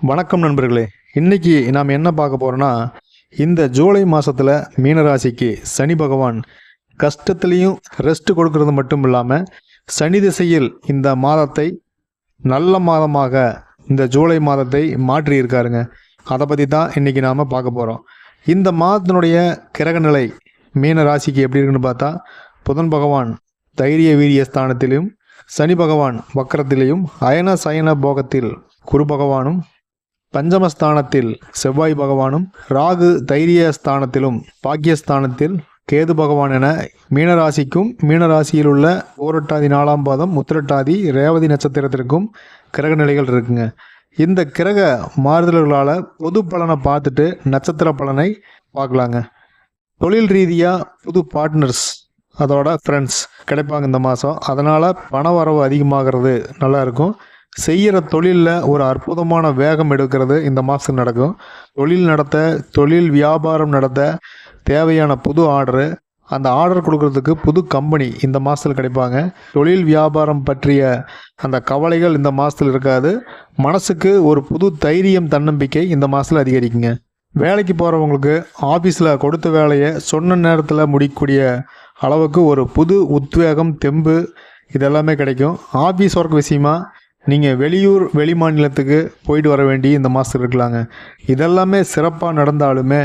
வணக்கம் நண்பர்களே. இன்னைக்கு நாம் என்ன பார்க்க போகிறோன்னா இந்த ஜூலை மாதத்தில் மீனராசிக்கு சனி பகவான் கஷ்டத்துலேயும் ரெஸ்ட் கொடுக்கறது மட்டும் இல்லாமல் சனி திசையில் இந்த மாதத்தை நல்ல மாதமாக இந்த ஜூலை மாதத்தை மாற்றி இருக்காருங்க அதை பற்றி தான் இன்றைக்கி நாம் பார்க்க போகிறோம் இந்த மாதத்தினுடைய கிரகநிலை மீன ராசிக்கு எப்படி இருக்குன்னு பார்த்தா புதன் பகவான் தைரிய வீரிய ஸ்தானத்திலும் சனி பகவான் வக்கரத்திலையும் அயன சயன போகத்தில் குரு பகவானும் பஞ்சமஸ்தானத்தில் செவ்வாய் பகவானும் ராகு தைரிய ஸ்தானத்திலும் பாக்கியஸ்தானத்தில் கேது பகவான் என மீனராசிக்கும் மீனராசியில் உள்ள ஓரட்டாதி நாலாம் பாதம் உத்திரட்டாதி ரேவதி நட்சத்திரத்திற்கும் கிரக நிலைகள் இருக்குங்க. இந்த கிரக மாறுதல்களால் பொது பலனை பார்த்துட்டு நட்சத்திர பலனை பார்க்கலாங்க. தொழில் ரீதியாக புது பார்ட்னர்ஸ் அதோட ஃப்ரெண்ட்ஸ் கிடைப்பாங்க இந்த மாதம் அதனால் பண வரவு அதிகமாகிறது நல்லாயிருக்கும் செய்கிற தொழிலில் ஒரு அற்புதமான வேகம் எடுக்கிறது இந்த மாதம் நடக்கும். தொழில் நடத்த தொழில் வியாபாரம் நடத்த தேவையான புது ஆர்டரு. அந்த ஆர்டர் கொடுக்கறதுக்கு புது கம்பெனி இந்த மாதத்தில் கிடைப்பாங்க. தொழில் வியாபாரம் பற்றிய அந்த கவலைகள் இந்த மாதத்தில் இருக்காது. மனசுக்கு ஒரு புது தைரியம் தன்னம்பிக்கை இந்த மாதத்தில் அதிகரிக்குங்க. வேலைக்கு போகிறவங்களுக்கு ஆஃபீஸில் கொடுத்த வேலையை சொன்ன நேரத்தில் முடிக்கக்கூடிய அளவுக்கு ஒரு புது உத்வேகம் தெம்பு இதெல்லாமே கிடைக்கும். ஆஃபீஸ் ஒர்க் விஷயமா நீங்கள் வெளியூர் வெளி மாநிலத்துக்கு போயிட்டு வர வேண்டி இந்த மாதத்துக்கு இருக்கலாங்க. இதெல்லாமே சிறப்பாக நடந்தாலுமே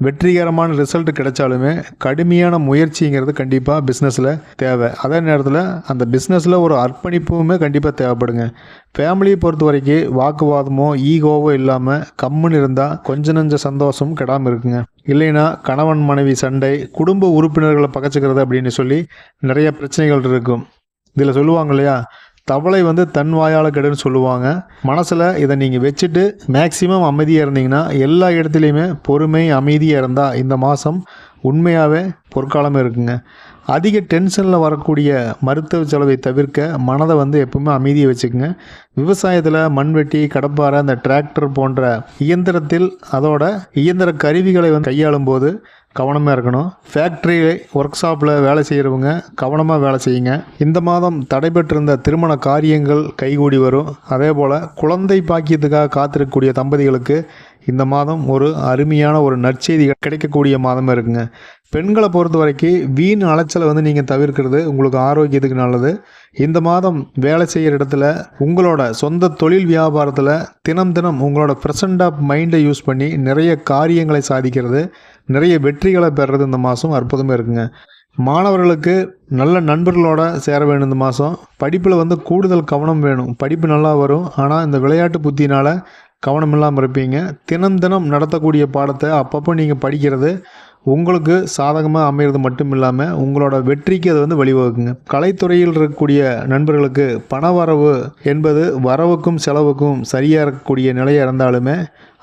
வெற்றிகரமான ரிசல்ட் கிடைச்சாலுமே கடுமையான முயற்சிங்கிறது கண்டிப்பாக பிஸ்னஸில் தேவை. அதே நேரத்தில் அந்த பிஸ்னஸில் ஒரு அர்ப்பணிப்புமே கண்டிப்பாக தேவைப்படுங்க. ஃபேமிலியை பொறுத்த வரைக்கும் வாக்குவாதமோ ஈகோவோ இல்லாமல் கம்முன்னு இருந்தால் கொஞ்ச நஞ்ச சந்தோஷம் கெடாமல் இருக்குங்க. இல்லைன்னா கணவன் மனைவி சண்டை குடும்ப உறுப்பினர்களை பகச்சுக்கிறது அப்படின்னு சொல்லி நிறைய பிரச்சனைகள் இருக்கும். இதில் சொல்லுவாங்க இல்லையா? தவளை வந்து தன் வாயால் கெடுன்னு சொல்லுவாங்க. மனசில் இதை நீங்கள் வச்சுட்டு மேக்சிமம் அமைதியாக இருந்தீங்கன்னா எல்லா இடத்துலையுமே பொறுமை அமைதியாக இருந்தால் இந்த மாதம் உண்மையாகவே பொற்காலமே இருக்குங்க. அதிக டென்ஷனில் வரக்கூடிய மருத்துவ செலவை தவிர்க்க மனதை வந்து எப்பவுமே அமைதியை வச்சுக்கோங்க. விவசாயத்தில் மண்வெட்டி கடப்பாறை அந்த டிராக்டர் போன்ற இயந்திரத்தில் அதோட இயந்திர கருவிகளை வந்து கையாளும் போது கவனமாக இருக்கணும். ஃபேக்ட்ரி ஒர்க் ஷாப்பில் வேலை செய்கிறவங்க கவனமாக வேலை செய்யுங்க. இந்த மாதம் தடைபெற்றிருந்த திருமண காரியங்கள் கைகூடி வரும். அதே போல் குழந்தை பாக்கியத்துக்காக காத்திருக்கக்கூடிய தம்பதிகளுக்கு இந்த மாதம் ஒரு அருமையான ஒரு நற்செய்தி கிடைக்கக்கூடிய மாதமாக இருக்குங்க. பெண்களை பொறுத்த வரைக்கும் வீண் அலைச்சலை வந்து நீங்கள் தவிர்க்கிறது உங்களுக்கு ஆரோக்கியத்துக்கு நல்லது. இந்த மாதம் வேலை செய்கிற இடத்துல உங்களோட சொந்த தொழில் வியாபாரத்தில் தினம் தினம் உங்களோட ப்ரெசண்ட் ஆஃப் மைண்டை யூஸ் பண்ணி நிறைய காரியங்களை சாதிக்கிறது நிறைய வெற்றிகளை பெறுறது இந்த மாதம் அற்புதமாக இருக்குங்க. மாணவர்களுக்கு நல்ல நண்பர்களோட சேர வேணும் இந்த மாதம். படிப்பில் வந்து கூடுதல் கவனம் வேணும். படிப்பு நல்லா வரும். ஆனால் இந்த விளையாட்டு புத்தினால் கவனம் இல்லாமல் இருப்பீங்க. தினம் தினம் நடத்தக்கூடிய பாடத்தை அப்பப்போ நீங்கள் படிக்கிறது உங்களுக்கு சாதகமாக அமைகிறது மட்டும் இல்லாமல் உங்களோட வெற்றிக்கு அது வந்து வழிவகுக்குங்க. கலைத்துறையில் இருக்கக்கூடிய நண்பர்களுக்கு பண வரவு என்பது வரவுக்கும் செலவுக்கும் சரியாக இருக்கக்கூடிய நிலையாக இருந்தாலுமே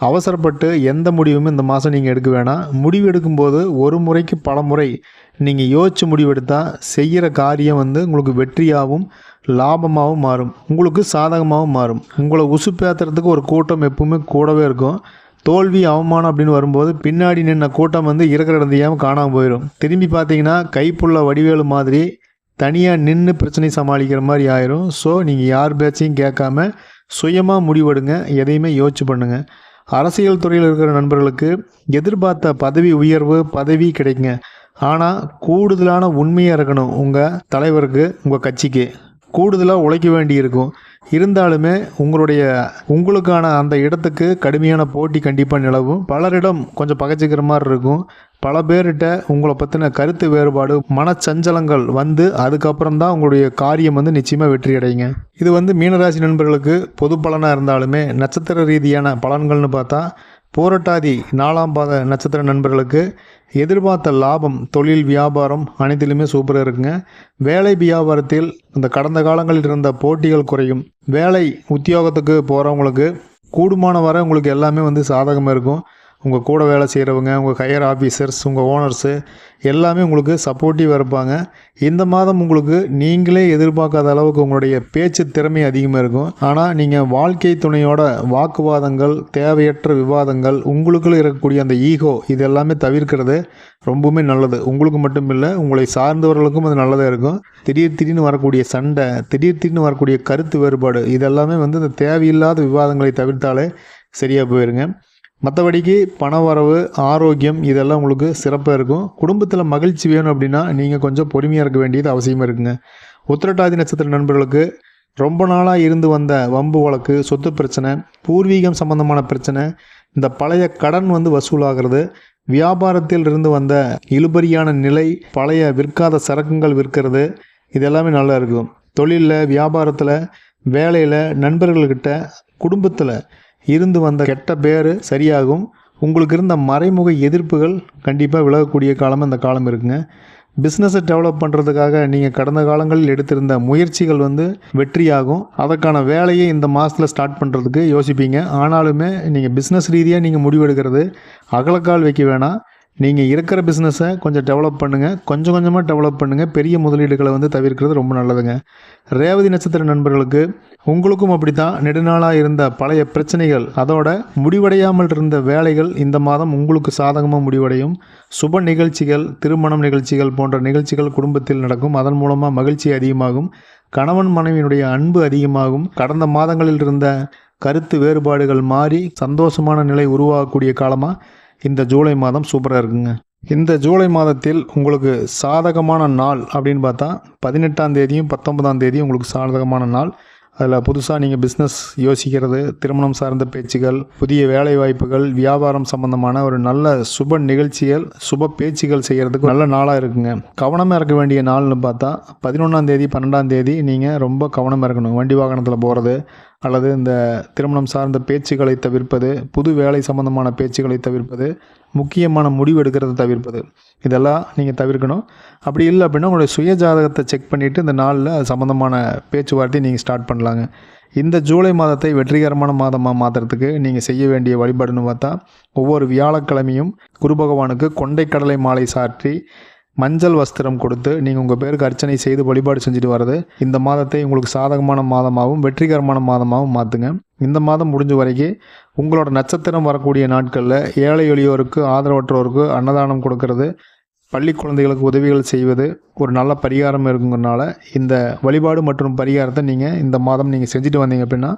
அவசரப்பட்டு எந்த முடிவுமே இந்த மாதம் நீங்கள் எடுக்க வேணாம். முடிவு எடுக்கும்போது ஒரு முறைக்கு பல முறை நீங்கள் யோசித்து முடிவெடுத்தால் செய்கிற காரியம் வந்து உங்களுக்கு வெற்றியாகவும் லாபமாகவும் மாறும். உங்களுக்கு சாதகமாகவும் மாறும். உங்களை உசுப்பேத்துறதுக்கு ஒரு கூட்டம் எப்பவுமே கூடவே இருக்கும். தோல்வி அவமானம் அப்படின்னு வரும்போது பின்னாடி நின்ன கூட்டம் வந்து இருக்கிற இடந்தையாமல் காணாமல் போயிடும்? திரும்பி பார்த்தீங்கன்னா கைப்புள்ள வடிவேலு மாதிரி தனியாக நின்று பிரச்சனை சமாளிக்கிற மாதிரி ஆயிரும். ஸோ நீங்கள் யார் பேச்சையும் கேட்காம சுயமாக முடிவெடுங்க. எதையுமே யோசிச்சு பண்ணுங்கள் அரசியல் துறையில் இருக்கிற நண்பர்களுக்கு எதிர்பார்த்த பதவி உயர்வு பதவி கிடைக்குங்க. ஆனால் கூடுதலான உண்மையாக இருக்கணும் உங்கள் தலைவருக்கு உங்கள் கட்சிக்கு. கூடுதலாக உழைக்க வேண்டியிருக்கும். இருந்தாலுமே உங்களுடைய உங்களுக்கான அந்த இடத்துக்கு கடுமையான போட்டி கண்டிப்பாக நிலவும். பலரிடம் கொஞ்சம் பகைச்சிக்கிற மாதிரி இருக்கும். பல பேர்கிட்ட உங்களை பற்றின கருத்து வேறுபாடு மனச்சஞ்சலங்கள் வந்து அதுக்கப்புறம் தான் உங்களுடைய காரியம் வந்து நிச்சயமாக வெற்றி அடையுங்க. இது வந்து மீனராசி நண்பர்களுக்கு பொது பலனாக இருந்தாலுமே நட்சத்திர ரீதியான பலன்கள்னு பார்த்தா போரட்டாதி நாலாம் பாத நட்சத்திர நண்பர்களுக்கு எதிர்பார்த்த லாபம் தொழில் வியாபாரம் அனைத்திலுமே சூப்பராக இருக்குங்க. வேலை வியாபாரத்தில் இந்த கடந்த காலங்களில் இருந்த போட்டிகள் குறையும். வேலை உத்தியோகத்துக்கு போகிறவங்களுக்கு கூடுமான வரை உங்களுக்கு எல்லாமே வந்து சாதகமாக இருக்கும். உங்கள் கூட வேலை செய்கிறவங்க உங்கள் ஹையர் ஆஃபீஸர்ஸ் உங்கள் ஓனர்ஸு எல்லாமே உங்களுக்கு சப்போர்ட்டிவாக இருப்பாங்க. இந்த மாதம் உங்களுக்கு நீங்களே எதிர்பார்க்காத அளவுக்கு உங்களுடைய பேச்சு திறமை அதிகமாக இருக்கும். ஆனால் நீங்கள் வாழ்க்கை துணையோட வாக்குவாதங்கள் தேவையற்ற விவாதங்கள் உங்களுக்குள்ள இருக்கக்கூடிய அந்த ஈகோ இது எல்லாமே தவிர்க்கிறது ரொம்பவுமே நல்லது. உங்களுக்கு மட்டும் இல்லை உங்களை சார்ந்தவர்களுக்கும் அது நல்லதாக இருக்கும். திடீர் திடீர்னு வரக்கூடிய சண்டை திடீர் திடீர்னு வரக்கூடிய கருத்து வேறுபாடு இதெல்லாமே வந்து இந்த தேவையில்லாத விவாதங்களை தவிர்த்தாலே சரியாக போயிருங்க. மற்றபடிக்கு பண வரவு ஆரோக்கியம் இதெல்லாம் உங்களுக்கு சிறப்பாக இருக்கும். குடும்பத்தில் மகிழ்ச்சி வேணும் அப்படின்னா நீங்கள் கொஞ்சம் பொறுமையாக இருக்க வேண்டியது அவசியமாக இருக்குங்க. உத்திரட்டாதி நட்சத்திர நண்பர்களுக்கு ரொம்ப நாளாக இருந்து வந்த வம்பு வழக்கு சொத்து பிரச்சனை பூர்வீகம் சம்பந்தமான பிரச்சனை இந்த பழைய கடன் வந்து வசூலாகிறது வியாபாரத்தில் இருந்து வந்த இழுபறியான நிலை பழைய விற்காத சரக்குங்கள் விற்கிறது இது எல்லாமே நல்லா இருக்கும். தொழிலில் வியாபாரத்தில் வேலையில் நண்பர்கள்கிட்ட குடும்பத்தில் இருந்து வந்த கெட்ட பேர் சரியாகும். உங்களுக்கு இருந்த மறைமுக எதிர்ப்புகள் கண்டிப்பாக விலகக்கூடிய காலம் இந்த காலம் இருக்குங்க. பிஸ்னஸை டெவலப் பண்ணுறதுக்காக நீங்கள் கடந்த காலங்களில் எடுத்திருந்த முயற்சிகள் வந்து வெற்றியாகும். அதற்கான வேலையை இந்த மாதத்தில் ஸ்டார்ட் பண்ணுறதுக்கு யோசிப்பீங்க. ஆனாலுமே நீங்கள் பிஸ்னஸ் ரீதியாக நீங்கள் முடிவெடுக்கிறது அகலக்கால் வைக்க வேணாம். நீங்கள் இருக்கிற பிஸ்னஸை கொஞ்சம் டெவலப் பண்ணுங்கள் கொஞ்சம் கொஞ்சமாக டெவலப் பண்ணுங்கள் பெரிய முதலீடுகளை வந்து தவிர்க்கிறது ரொம்ப நல்லதுங்க. ரேவதி நட்சத்திர நண்பர்களுக்கு உங்களுக்கும் அப்படி தான் நெடுநாளாக இருந்த பழைய பிரச்சனைகள் அதோட முடிவடையாமல் இருந்த வேலைகள் இந்த மாதம் உங்களுக்கு சாதகமாக முடிவடையும். சுப நிகழ்ச்சிகள் திருமணம் நிகழ்ச்சிகள் போன்ற நிகழ்ச்சிகள் குடும்பத்தில் நடக்கும். அதன் மூலமாக மகிழ்ச்சி அதிகமாகும். கணவன் மனைவியினுடைய அன்பு அதிகமாகும். கடந்த மாதங்களில் இருந்த கருத்து வேறுபாடுகள் மாறி சந்தோஷமான நிலை உருவாகக்கூடிய காலமாக இந்த ஜூலை மாதம் சூப்பராக இருக்குங்க. இந்த ஜூலை மாதத்தில் உங்களுக்கு சாதகமான நாள் அப்படின்னு பார்த்தா பதினெட்டாம் தேதியும் பத்தொன்பதாம் தேதியும் உங்களுக்கு சாதகமான நாள். அதில் புதுசாக நீங்கள் பிஸ்னஸ் யோசிக்கிறது திருமணம் சார்ந்த பேச்சுகள் புதிய வேலை வாய்ப்புகள் வியாபாரம் சம்பந்தமான ஒரு நல்ல சுப நிகழ்ச்சிகள் சுப பேச்சுகள் செய்கிறதுக்கு நல்ல நாளாக இருக்குங்க. கவனமாக இருக்க வேண்டிய நாள்னு பார்த்தா பதினொன்றாம் தேதி பன்னெண்டாம் தேதி நீங்கள் ரொம்ப கவனமாக இருக்கணும். வண்டி வாகனத்தில் போகிறது அல்லது இந்த திருமணம் சார்ந்த பேச்சுக்களை தவிர்ப்பது புது வேலை சம்பந்தமான பேச்சுக்களை தவிர்ப்பது முக்கியமான முடிவு எடுக்கிறத தவிர்ப்பது. இதெல்லாம் நீங்கள் தவிர்க்கணும். அப்படி இல்லை அப்படின்னா உங்களுடைய சுய ஜாதகத்தை செக் பண்ணிவிட்டு இந்த நாளில் அது சம்மந்தமான பேச்சுவார்த்தையை நீங்கள் ஸ்டார்ட் பண்ணலாங்க. இந்த ஜூலை மாதத்தை வெற்றிகரமான மாதமாக மாற்றுறதுக்கு நீங்கள் செய்ய வேண்டிய வழிபாடுன்னு பார்த்தா ஒவ்வொரு வியாழக்கிழமையும் குரு பகவானுக்கு கொண்டைக்கடலை மாலை சாற்றி மஞ்சள் வஸ்திரம் கொடுத்து நீங்கள் உங்கள் பேருக்கு அர்ச்சனை செய்து வழிபாடு செஞ்சுட்டு வர்றது இந்த மாதத்தை உங்களுக்கு சாதகமான மாதமாகவும் வெற்றிகரமான மாதமாகவும் மாற்றுங்க இந்த மாதம் முடிஞ்ச வரைக்கும் உங்களோட நட்சத்திரம் வரக்கூடிய நாட்களில் ஏழை எளியோருக்கு ஆதரவற்றோருக்கு அன்னதானம் கொடுக்கறது பள்ளி குழந்தைகளுக்கு உதவிகள் செய்வது ஒரு நல்ல பரிகாரம் இருக்குங்கிறனால இந்த வழிபாடு மற்றும் பரிகாரத்தை நீங்கள் இந்த மாதம் நீங்கள் செஞ்சுட்டு வந்தீங்க அப்படின்னா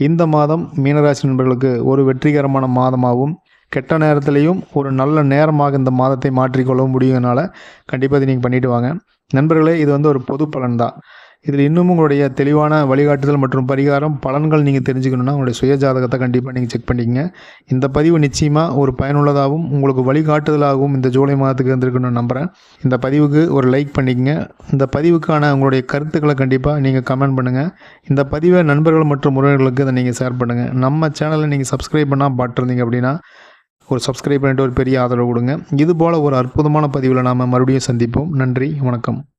இந்த மாதம் மீனராசி நண்பர்களுக்கு ஒரு வெற்றிகரமான மாதமாகவும் கெட்ட நேரத்துலையும் ஒரு நல்ல நேரமாக இந்த மாதத்தை மாற்றிக்கொள்ள முடியும்னால கண்டிப்பாக இதை நீங்கள் பண்ணிட்டு வாங்க. நண்பர்களே இது வந்து ஒரு பொது பலன் தான் இதில் இன்னும் உங்களுடைய தெளிவான வழிகாட்டுதல் மற்றும் பரிகாரம் பலன்கள் நீங்கள் தெரிஞ்சுக்கணுன்னா உங்களுடைய சுய ஜாதகத்தை கண்டிப்பாக நீங்கள் செக் பண்ணிக்கங்க. இந்த பதிவு நிச்சயமாக ஒரு பயனுள்ளதாகவும் உங்களுக்கு வழிகாட்டுதலாகவும் இந்த ஜூலை மாதத்துக்கு வந்திருக்குன்னு நம்புகிறேன் இந்த பதிவுக்கு ஒரு லைக் பண்ணிக்கங்க. இந்த பதிவுக்கான உங்களுடைய கருத்துக்களை கண்டிப்பாக நீங்கள் கமெண்ட் பண்ணுங்கள் இந்த பதிவை நண்பர்கள் மற்றும் உறவினர்களுக்கு இதை நீங்கள் ஷேர் பண்ணுங்கள் நம்ம சேனலை நீங்கள் சப்ஸ்கிரைப் பண்ணால் பாட்டிருந்தீங்க அப்படின்னா ஒரு சப்ஸ்கிரைப் பண்ணிட்டு ஒரு பெரிய ஆதரவு கொடுங்க. இது போல் ஒரு அற்புதமான பதிவில் நாம் மறுபடியும் சந்திப்போம். நன்றி வணக்கம்.